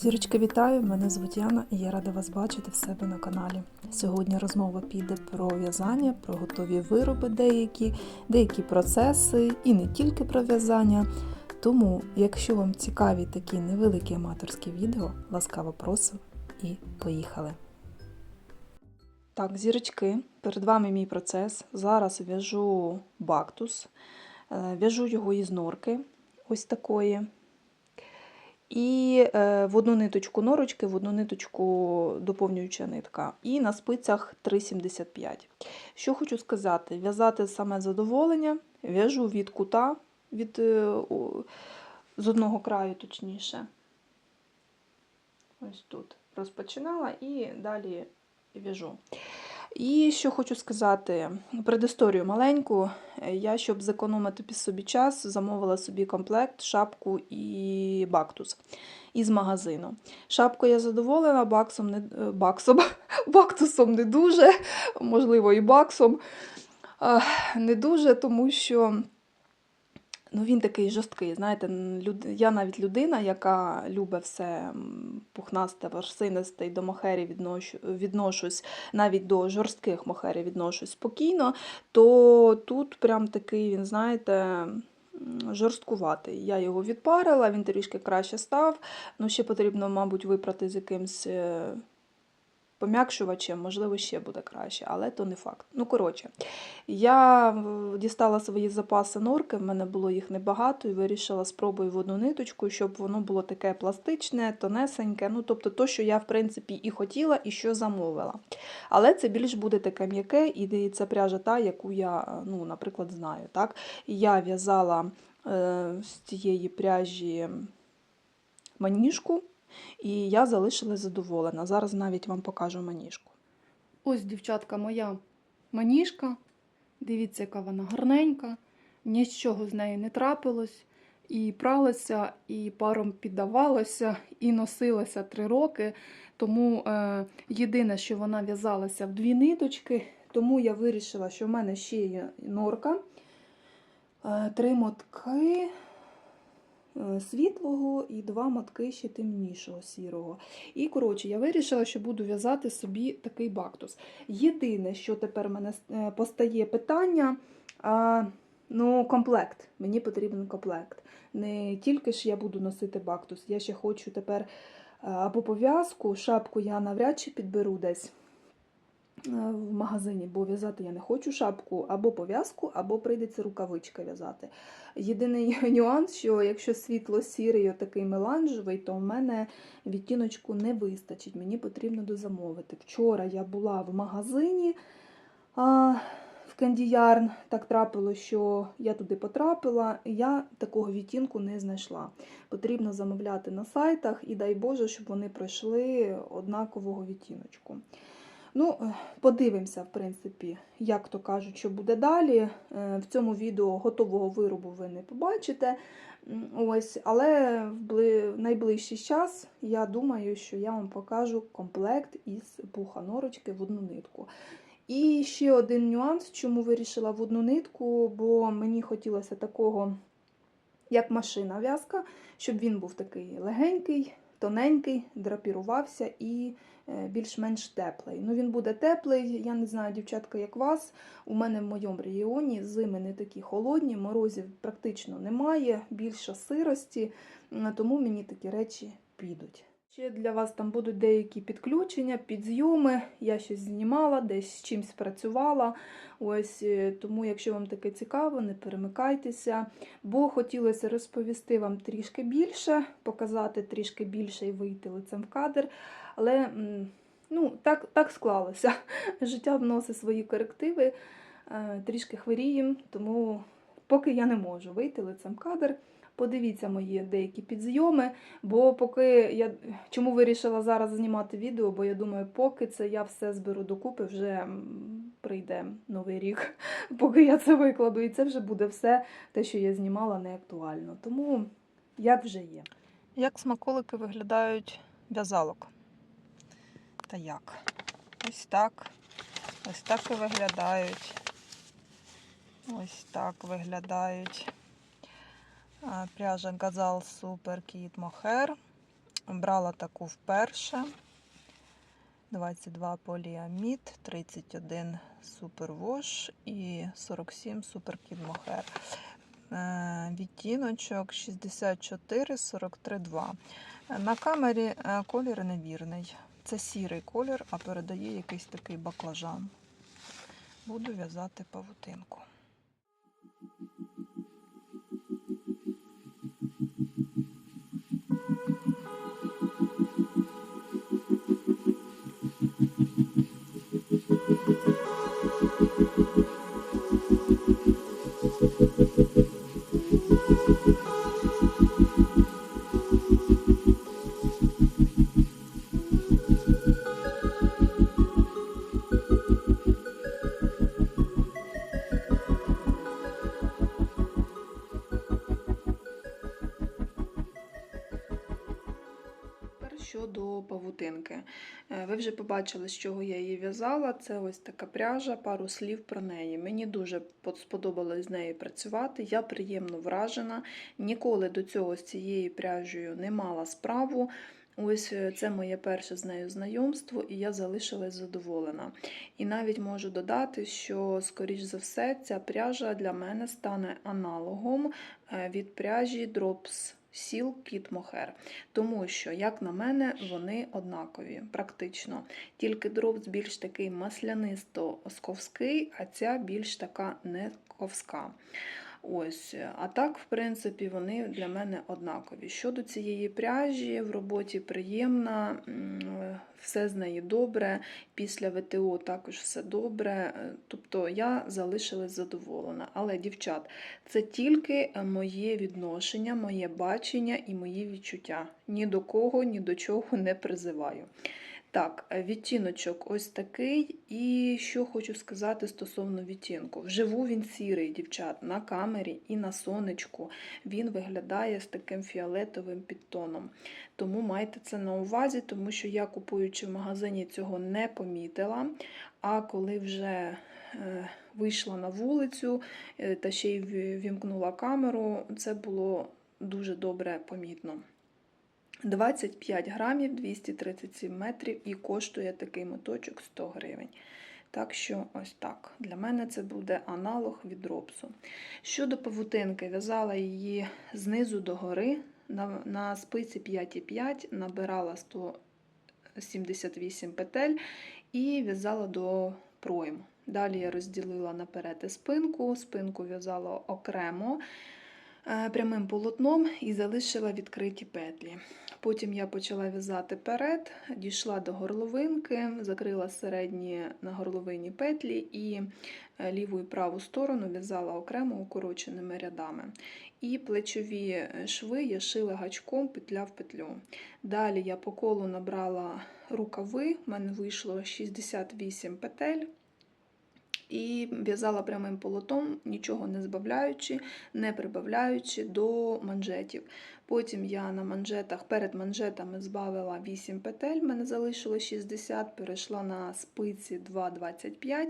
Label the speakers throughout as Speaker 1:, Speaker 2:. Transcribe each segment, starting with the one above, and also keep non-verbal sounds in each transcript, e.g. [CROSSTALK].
Speaker 1: Зірочки, вітаю! Мене звуть Яна і я рада вас бачити в себе на каналі. Сьогодні розмова піде про в'язання, про готові вироби деякі, деякі процеси і не тільки про в'язання. Тому, якщо вам цікаві такі невеликі аматорські відео, ласкаво просимо і поїхали. Так, зірочки, перед вами мій процес. Зараз в'яжу бактус, Е, в'яжу його із норки, ось такої. І е, в одну ниточку норочки, в одну ниточку доповнююча нитка. І на спицях 3,75. Що хочу сказати, в'язати саме задоволення, в'яжу від кута, від, е, з одного краю, точніше. Ось тут розпочинала і далі в'яжу. І що хочу сказати, предісторію маленьку. Я, щоб зекономити під собі час, замовила собі комплект, шапку і бактус із магазину. Шапку я задоволена, баксом не, е, баксом, [LAUGHS] бактусом не дуже, можливо, і баксом. Е, Не дуже, тому що ну, він такий жорсткий. Знаєте, люд... я навіть людина, яка любить все пухнасте, ворсинисте і до мохерів відношу... відношусь, навіть до жорстких мохерів відношусь спокійно, то тут прям такий, він, знаєте, жорсткуватий. Я його відпарила, він трішки краще став. Ну, ще потрібно, мабуть, випрати з якимсь. Пом'якшувачем, можливо, ще буде краще, але то не факт. Ну, коротше, я дістала свої запаси норки, в мене було їх небагато, і вирішила спробую в одну ниточку, щоб воно було таке пластичне, тонесеньке. Ну, тобто, то, що я, в принципі, і хотіла, і що замовила. Але це більш буде таке м'яке, і це пряжа та, яку я, ну, наприклад, знаю. Так? Я в'язала е, з цієї пряжі маніжку. І я залишилась задоволена. Зараз навіть вам покажу маніжку.
Speaker 2: Ось, дівчатка, моя маніжка. Дивіться, яка вона гарненька. Нічого з нею не трапилось. І пралася, і паром піддавалася, і носилася три роки. Тому е, єдине, що вона в'язалася в дві ниточки, тому я вирішила, що в мене ще є норка. Е, три мотки світлого і два мотки ще темнішого сірого. І, коротше, я вирішила, що буду в'язати собі такий бактус. Єдине, що тепер в мене е, постає питання, а, ну, комплект. Мені потрібен комплект. Не тільки ж я буду носити бактус, я ще хочу тепер або пов'язку, шапку я навряд чи підберу десь е, в магазині, бо в'язати я не хочу шапку, або пов'язку, або прийдеться рукавичка в'язати. Єдиний [LAUGHS] нюанс, що якщо світло сірий, такий меланжевий, то в мене відтіночку не вистачить. Мені потрібно дозамовити. Вчора я була в магазині а, в Кендіярн. Так трапилося, що я туди потрапила, я такого відтінку не знайшла. Потрібно замовляти на сайтах, і дай Боже, щоб вони пройшли однакового відтіночку. Ну, е, подивимося, в принципі, як то кажуть, що буде далі. Е, В цьому відео готового виробу ви не побачите. Ось, але в найближчий час я думаю, що я вам покажу комплект із пуха норочки в одну нитку. І ще один нюанс, чому вирішила в одну нитку, бо мені хотілося такого, як машина в'язка, щоб він був такий легенький, тоненький, драпірувався і більш-менш теплий. Ну, він буде теплий, я не знаю, дівчатка, як вас. У мене в моєму регіоні зими не такі холодні, морозів практично немає, більше сирості, тому мені такі речі підуть. Ще для вас там будуть деякі підключення, підзйоми. Я щось знімала, десь з чимось працювала. Ось е, тому, якщо вам таке цікаво, не перемикайтеся. Бо хотілося розповісти вам трішки більше, показати трішки більше і вийти лицем в кадр. Але ну, так, так склалося. [LAUGHS] Життя вносить свої корективи, е, трішки хворіємо, тому поки я не можу вийти лицем в кадр. Подивіться мої деякі підзйоми, бо поки я чому вирішила зараз знімати відео, бо я думаю, поки це я все зберу докупи, вже прийде новий рік, [LAUGHS] поки я це викладу, і це вже буде все те, що я знімала, не актуально. Тому як вже є.
Speaker 1: Як смаколики виглядають в'язалок? Та як? Ось так. Ось так і виглядають. Ось так виглядають. Пряжа Газал Super Kit Mohair. Брала таку вперше. 22 поліамід, 31 супервош і 47 суперкід мохер. Е, Відтіночок 64, 43, 2. На камері е, колір невірний. Це сірий колір, а передає якийсь такий баклажан. Буду в'язати павутинку. Вже побачили, з чого я її в'язала. Це ось така пряжа, пару слів про неї. Мені дуже сподобалось з нею працювати. Я приємно вражена. Ніколи до цього з цією пряжею не мала справу. Ось е, це моє перше з нею знайомство, і я залишилась задоволена. І навіть можу додати, що, скоріш за все, ця пряжа для мене стане аналогом е, від пряжі Drops Silk Кіт Мохер, Тому що, як на мене, вони однакові, практично. Тільки дропс більш такий маслянисто-осковський, а ця більш така не ковська. Ось, а так, в принципі, вони для мене однакові. Щодо цієї пряжі, в роботі приємна, все з неї добре. Після ВТО також все добре. Е, Тобто я залишилась задоволена. Але, дівчат, це тільки е, моє відношення, моє бачення і мої відчуття. Ні до кого, ні до чого не призиваю. Так, е, відтіночок ось такий. І що хочу сказати стосовно відтінку. Вживу він сірий, дівчат, на камері і на сонечку. Він виглядає з таким фіолетовим підтоном. Тому майте це на увазі, тому що я, купуючи в магазині, цього не помітила. А коли вже е, вийшла на вулицю е, та ще й вімкнула камеру, це було дуже добре помітно. 25 грамів, 237 метрів і коштує такий моточок 100 гривень. Так що ось так. Для мене це буде аналог від ропсу. Щодо павутинки, в'язала її знизу до гори на, на спиці 5,5, набирала 178 петель і в'язала до пройму. Далі я розділила наперед спинку, спинку в'язала окремо прямим полотном і залишила відкриті петлі. Потім я почала в'язати перед, дійшла до горловинки, закрила середні на горловині петлі і е, ліву і праву сторону в'язала окремо укороченими рядами. І плечові е, шви я шила гачком петля в петлю. Далі я по колу набрала рукави, в мене вийшло 68 петель. І в'язала прямим полотом, нічого не збавляючи, не прибавляючи до манжетів. Потім я на манжетах перед манжетами збавила 8 петель, мене залишилось 60, перейшла на спиці 2,25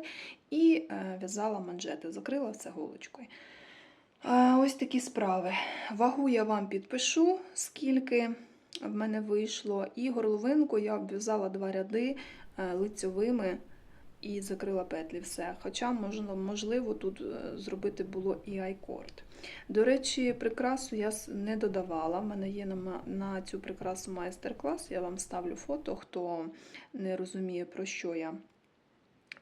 Speaker 1: і е, в'язала манжети, закрила все голочкою. Е, Ось такі справи. Вагу я вам підпишу, скільки в мене вийшло. І горловинку я обв'язала два ряди е, лицьовими і закрила петлі все. Хоча, можливо, можливо, тут е, зробити було і айкорд. До речі, прикрасу я не додавала. В мене є на, на цю прикрасу майстер-клас. Я вам ставлю фото, хто не розуміє, про що я. у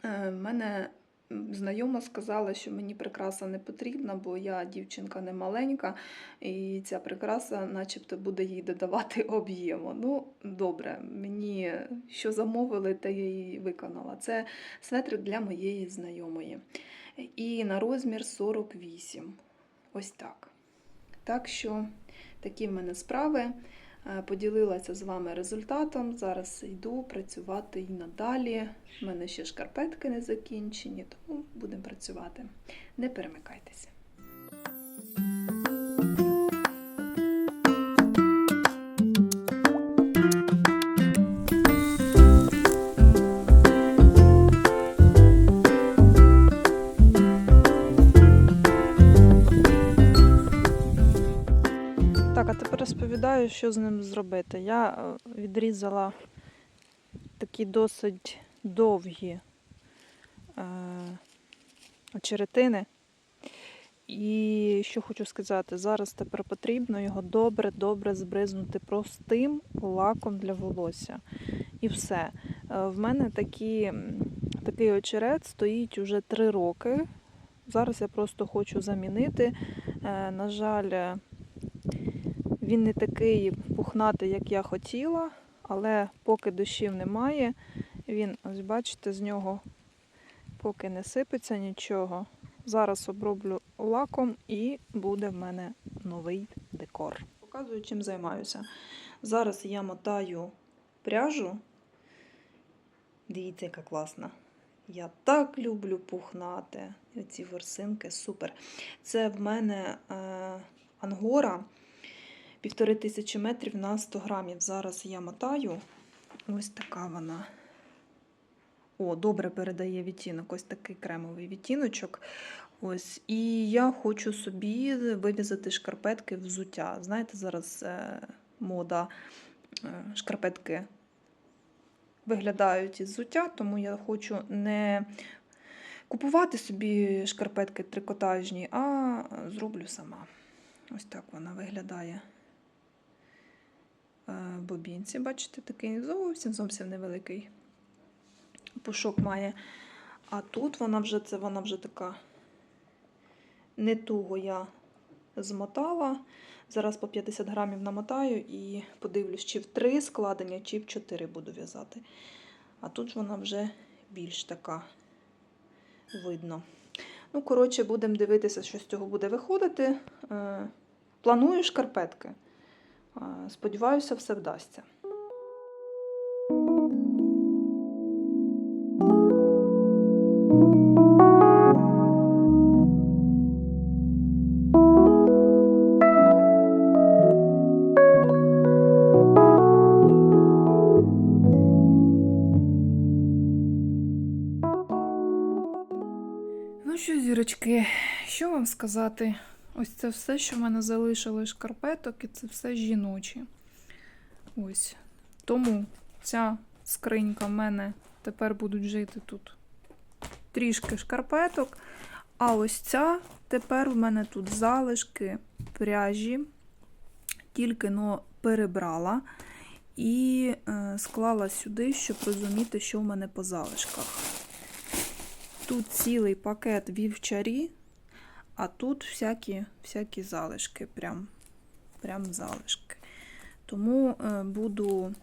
Speaker 1: В мене знайома сказала, що мені прикраса не потрібна, бо я дівчинка не маленька, і ця прикраса, начебто, буде їй додавати [LAUGHS] об'єму. Ну, добре, мені що замовили, те я її виконала. Це светрик для моєї знайомої. І на розмір 48. Ось так. Так що такі в мене справи. Е, Поділилася з вами результатом. Зараз йду працювати і надалі. У мене ще шкарпетки не закінчені, тому будемо працювати. Не перемикайтеся. Розповідаю, що з ним зробити. Я е, відрізала такі досить довгі е, очеретини. І що хочу сказати, зараз тепер потрібно його добре-добре збризнути простим лаком для волосся. І все. Е, В мене такі, такий очерет стоїть уже 3 роки. Зараз я просто хочу замінити. На жаль, він не такий пухнатий, як я хотіла, але поки дощів немає, він, ось бачите, з нього поки не сипеться нічого. Зараз оброблю лаком і буде в мене новий декор. Показую, чим займаюся. Зараз я мотаю пряжу. Дивіться, яка класна. Я так люблю пухнати. Ці ворсинки супер. Це в мене е, ангора півтори тисячі метрів на 100 грамів. Зараз я мотаю. Ось така вона. О, добре передає відтінок. Ось такий кремовий відтіночок. Ось. І я хочу собі вивізати шкарпетки взуття. Знаєте, зараз е, мода е, шкарпетки виглядають із взуття, тому я хочу не купувати собі шкарпетки трикотажні, а зроблю сама. Ось так вона виглядає бобінці. Бачите, такий зовсім зовсім невеликий пушок має. А тут вона вже це вона вже така не туго я змотала. Зараз по 50 грамів намотаю і подивлюсь, чи в 3 складення, чи в 4 буду в'язати. А тут вона вже більш така видно. Ну, коротше, будемо дивитися, що з цього буде виходити. Е, Планую шкарпетки. Сподіваюся, все вдасться.
Speaker 2: Ну що, зірочки, що вам сказати? Ось це все, що в мене залишилось шкарпеток, і це все жіночі. Ось. Тому ця скринька в мене тепер будуть жити тут трішки шкарпеток. А ось ця тепер в мене тут залишки пряжі, тільки но перебрала і е, склала сюди, щоб розуміти, що в мене по залишках. Тут цілий пакет вівчарі, а тут всякі, всякі залишки, прям, прям залишки. Тому е, буду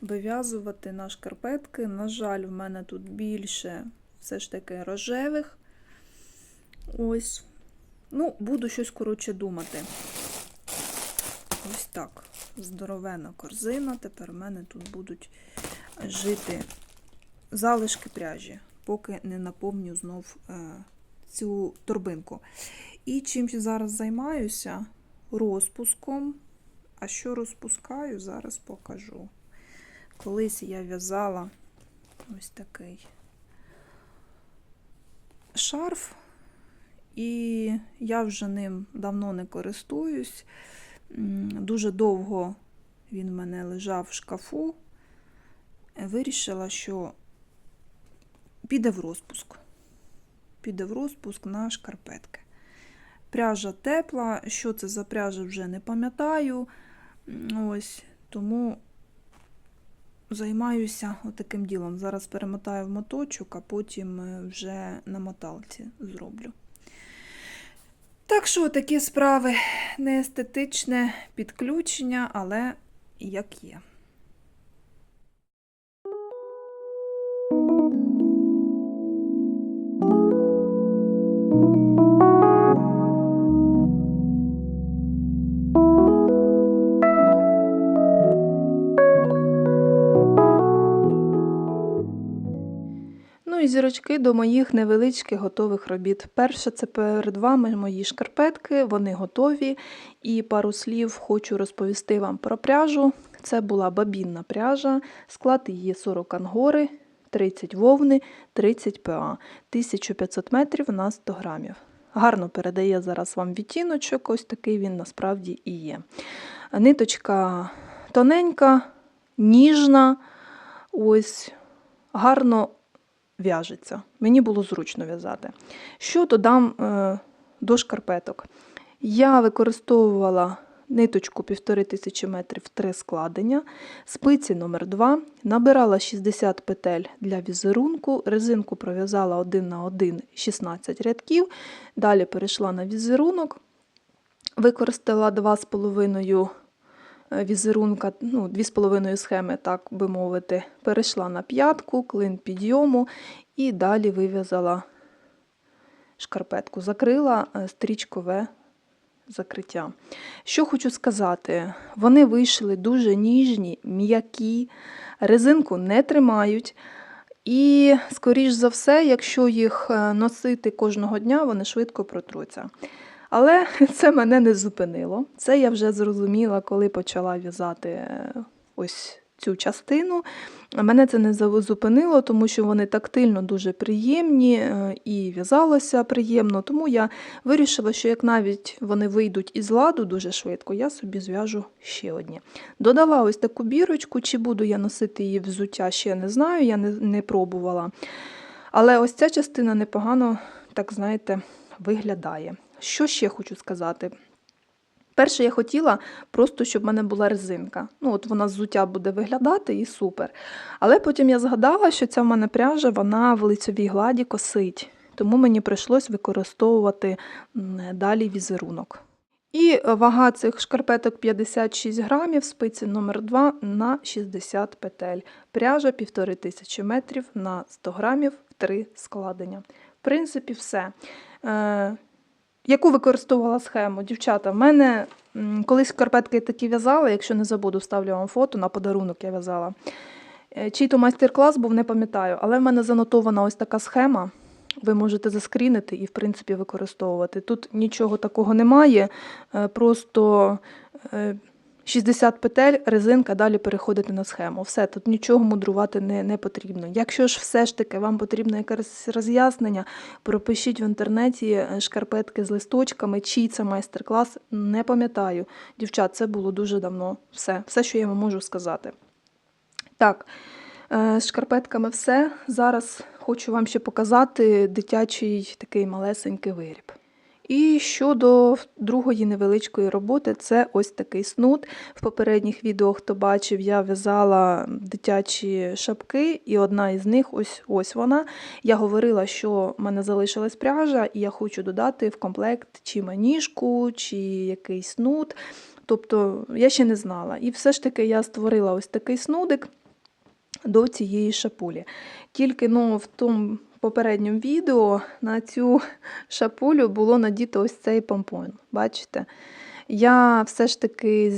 Speaker 2: вив'язувати на шкарпетки. На жаль, в мене тут більше все ж таки рожевих. Ось. Ну, буду щось, коротше, думати. Ось так. Здоровена корзина. Тепер в мене тут будуть жити залишки пряжі поки не наповню знов е, цю торбинку. І чим зараз займаюся? Розпуском. А що розпускаю, зараз покажу. Колись я в'язала ось такий шарф, і я вже ним давно не користуюсь. Дуже довго він в мене лежав в шкафу. Вирішила, що піде в розпуск. Піде в розпуск на шкарпетки. Пряжа тепла. Що це за пряжа, вже не пам'ятаю. Ось, тому займаюся отаким ділом. Зараз перемотаю в моточок, а потім е, вже на моталці зроблю. Так що такі справи не естетичне підключення, але як є.
Speaker 1: І зірочки до моїх невеличких готових робіт. Перше, це перед вами мої шкарпетки, вони готові. І пару слів хочу розповісти вам про пряжу. Це була бабінна пряжа, склад її 40 ангори, 30 вовни, 30 ПА, 1500 метрів на 100 грамів. Гарно передає зараз вам відтіночок, ось такий він насправді і є. Ниточка тоненька, ніжна, ось гарно в'яжеться. Мені було зручно в'язати. Що додам е, до шкарпеток? Я використовувала ниточку 1500 метрів 3 складення, спиці номер 2 набирала 60 петель для візерунку, резинку пров'язала 1 на 1 16 рядків, далі перейшла на візерунок, використала 2,5 е, візерунка, ну, 2,5 схеми, так би мовити, перейшла на п'ятку, клин підйому і далі вив'язала шкарпетку, закрила е, стрічкове закриття. Що хочу сказати, вони вийшли дуже ніжні, м'які, резинку не тримають. І, скоріш за все, якщо їх е, носити кожного дня, вони швидко протруться. Але [LAUGHS] це мене не зупинило. Це я вже зрозуміла, коли почала в'язати е, ось цю частину. Мене це не зупинило, тому що вони тактильно дуже приємні е, і в'язалося приємно. Тому я вирішила, що як навіть вони вийдуть із ладу дуже швидко, я собі зв'яжу ще одні. Додала ось таку бірочку, чи буду я носити її взуття, ще не знаю, я не, не пробувала. Але ось ця частина непогано, так знаєте, виглядає. Що ще хочу сказати? Перше, я хотіла просто, щоб в мене була резинка. Ну, от вона з взуття буде виглядати і супер. Але потім я згадала, що ця в мене пряжа, вона в лицьовій гладі косить. Тому мені прийшлось використовувати далі візерунок. І вага цих шкарпеток 56 грамів, спиці номер 2 на 60 петель. Пряжа 1500 метрів на 100 грамів, 3 складення. В принципі, все. Яку використовувала схему? Дівчата, в мене колись шкарпетки такі в'язала, якщо не забуду, ставлю вам фото, на подарунок я в'язала. Е, Чий то майстер-клас був, не пам'ятаю, але в мене занотована ось така схема. Ви можете заскрінити і, в принципі, використовувати. Тут нічого такого немає, е, просто е, 60 петель, резинка, далі переходите на схему. Все, тут нічого мудрувати не, не потрібно. Якщо ж все ж таки вам потрібно якесь роз'яснення, пропишіть в інтернеті е, шкарпетки з листочками, чий це майстер-клас, не пам'ятаю. Дівчат, це було дуже давно. Все, все, що я вам можу сказати. Так, е, з шкарпетками все. Зараз хочу вам ще показати дитячий такий малесенький виріб. І щодо другої невеличкої роботи, це ось такий снуд. В попередніх відео, хто бачив, я в'язала дитячі шапки, і одна із них ось ось вона. Я говорила, що в мене залишилась пряжа, і я хочу додати в комплект чи маніжку, чи якийсь снуд. Тобто я ще не знала. І все ж таки я створила ось такий снудик до цієї шапулі. Тільки ну, в тому попередньому відео на цю шапулю було надіто ось цей помпон. Бачите? Я все ж таки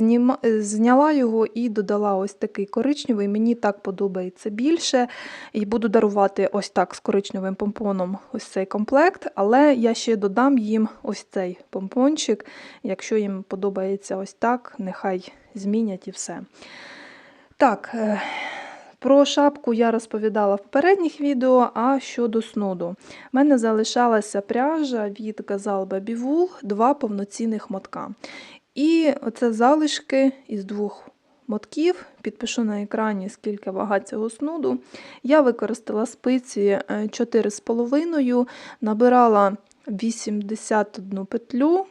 Speaker 1: зняла його і додала ось такий коричневий. Мені так подобається більше. І буду дарувати ось так з коричневим помпоном ось цей комплект, але я ще додам їм ось цей помпончик. Якщо їм подобається ось так, нехай змінять і все. Так, е, про шапку я розповідала в попередніх відео, а щодо снуду. У мене залишалася пряжа від Gazal Baby Wool, два повноцінних мотка. І оце залишки із двох мотків. Підпишу на екрані, скільки вага цього снуду. Я використала спиці е, 4,5, набирала 81 петлю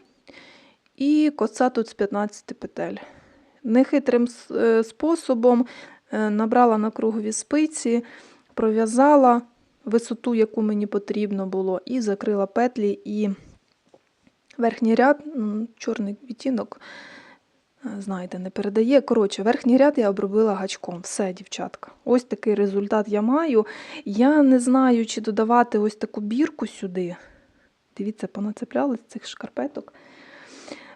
Speaker 1: і коса тут з 15 петель. Нехитрим е, способом е, набрала на кругові спиці, пров'язала висоту, яку мені потрібно було, і закрила петлі і верхній ряд, чорний відтінок, е, знаєте, не передає. Коротше, верхній ряд я обробила гачком. Все, дівчатка. Ось такий результат я маю. Я не знаю, чи додавати ось таку бірку сюди. Дивіться, понацеплялись цих шкарпеток.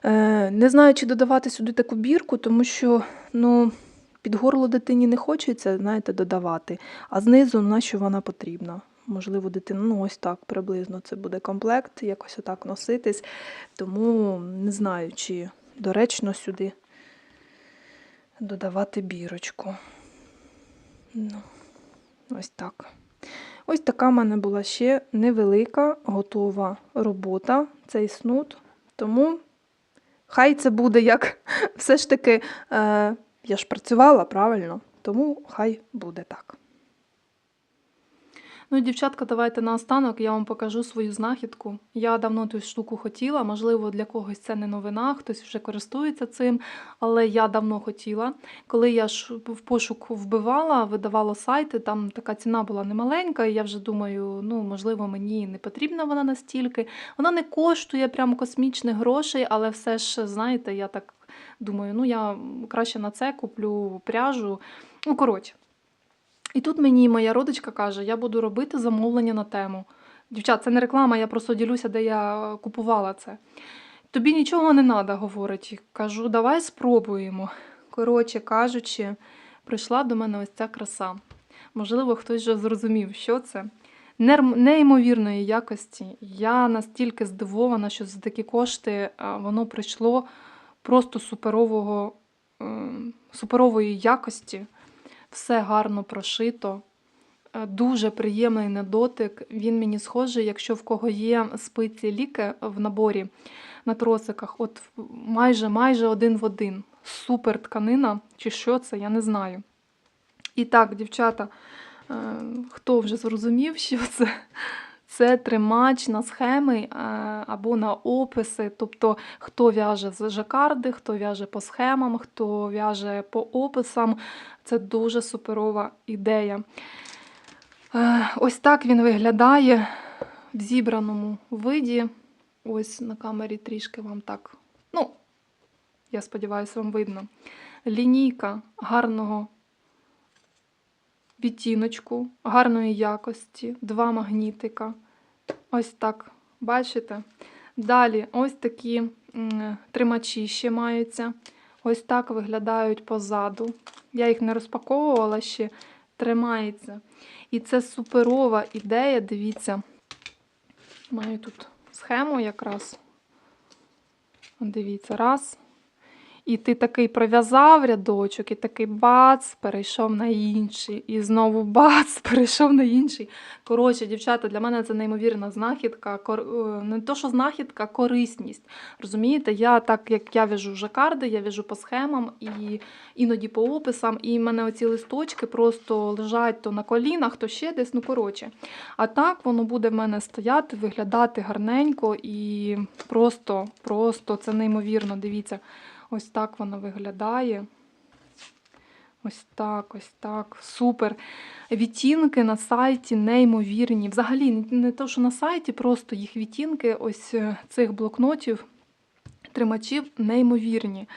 Speaker 1: Е, Не знаю, чи додавати сюди таку бірку, тому що ну, під горло дитині не хочеться, знаєте, додавати, а знизу на що вона потрібна. Можливо, дитина, ну ось так приблизно це буде комплект, якось отак носитись. Тому не знаю, чи доречно сюди додавати бірочку. Ну, ось так. Ось така в мене була ще невелика готова робота, цей снуд. Тому Хай це буде як [LAUGHS] все ж таки, е, я ж працювала правильно, тому хай буде так.
Speaker 2: Ну, дівчатка, давайте наостанок я вам покажу свою знахідку. Я давно ту штуку хотіла, можливо, для когось це не новина, хтось вже користується цим, але я давно хотіла. Коли я ж в пошук вбивала, видавала сайти, там така ціна була немаленька, і я вже думаю, ну, можливо, мені не потрібна вона настільки. Вона не коштує прям космічних грошей, але все ж, знаєте, я так думаю, ну я краще на це куплю пряжу. Ну, коротше. І тут мені моя родичка каже, я буду робити замовлення на тему. Дівчат, це не реклама, я просто ділюся, де я купувала це. Тобі нічого не треба, говорить. Кажу, давай спробуємо. Коротше кажучи, прийшла до мене ось ця краса. Можливо, хтось вже зрозумів, що це. Неймовірної якості. Я настільки здивована, що за такі кошти воно прийшло просто суперового, ем, суперової якості все гарно прошито, е, дуже приємний на дотик. Він мені схожий, якщо в кого є спиці ліки в наборі на тросиках, от майже майже один в один. Супер тканина, чи що це, я не знаю. І так, дівчата, е, хто вже зрозумів, що це? Це тримач на схеми е, або на описи. Тобто, хто в'яже з жакарди, хто в'яже по схемам, хто в'яже по описам. Це дуже суперова ідея. Е, Ось так він виглядає в зібраному виді. Ось на камері трішки вам так. Ну, я сподіваюся, вам видно. Лінійка гарного відтіночку, гарної якості, два магнітика. Ось так, бачите? Далі ось такі тримачі ще маються. Ось так виглядають позаду. Я їх не розпаковувала ще, тримається. І це суперова ідея, дивіться. Маю тут схему якраз. Дивіться, раз. І ти такий пров'язав рядочок, і такий бац, перейшов на інший. І знову бац, [LAUGHS] перейшов на інший. Коротше, дівчата, для мене це неймовірна знахідка. Кор... е, Не то, що знахідка, корисність. Розумієте, я так як я в'яжу жакарди, я в'яжу по схемам і іноді по описам, і в мене оці листочки просто лежать то на колінах, то ще десь. Ну, коротше. А так воно буде в мене стояти, виглядати гарненько і просто, просто це неймовірно. Дивіться. Ось так вона виглядає. Ось так, ось так. Супер. Відтінки на сайті неймовірні. Взагалі, не- то, що на сайті, просто їх відтінки ось е, цих блокнотів, тримачів неймовірні.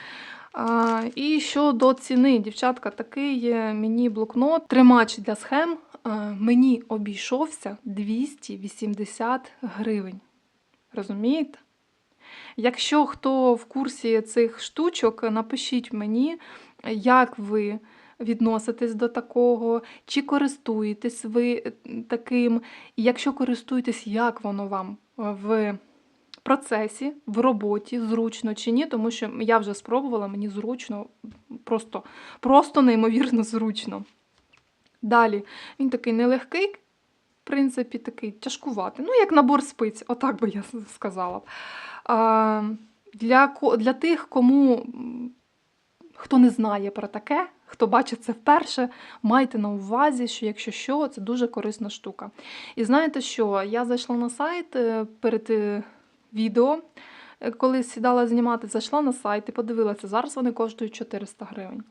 Speaker 2: А, і щодо ціни, дівчатка, такий мені блокнот, тримач для схем е, мені обійшовся 280 гривень. Розумієте? Якщо хто в курсі цих штучок, напишіть мені, як ви відноситесь до такого, чи користуєтесь ви е, таким, і якщо користуєтесь, як воно вам в процесі, в роботі, зручно чи ні, тому що я вже спробувала, мені зручно, просто, просто неймовірно зручно. Далі, він такий нелегкий, принципі, такий тяжкуватий. Ну, як набор спиць, отак би я сказала. Для, для тих, кому хто не знає про таке, хто бачить це вперше, майте на увазі, що якщо що, це дуже корисна штука. І знаєте що? Я зайшла на сайт е, перед е, відео, е, коли сідала знімати, зайшла на сайт і подивилася, зараз вони коштують 400 гривень.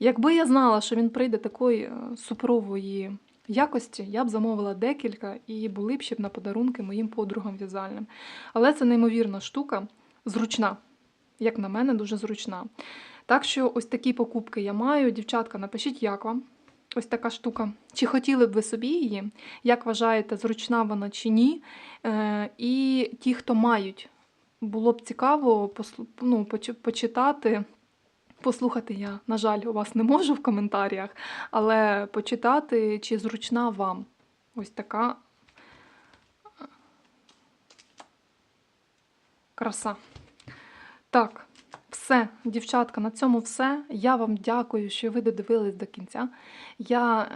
Speaker 2: Якби я знала, що він прийде такої суперової якості, я б замовила декілька і були б ще б на подарунки моїм подругам в'язальним. Але це неймовірна штука, зручна. Як на мене, дуже зручна. Так що ось такі покупки я маю. Дівчатка, напишіть, як вам ось така штука. Чи хотіли б ви собі її? Як вважаєте, зручна вона чи ні? Е, і ті, хто мають, було б цікаво ну, поч- почитати. Послухати я, на жаль, у вас не можу в коментарях, але почитати, чи зручна вам ось така е, краса. Так, все, дівчатка, на цьому все. Я вам дякую, що ви додивились до кінця. Я е,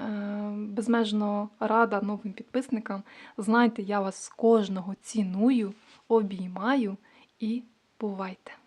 Speaker 2: безмежно рада новим підписникам. Знайте, я вас кожного ціную, обіймаю і бувайте!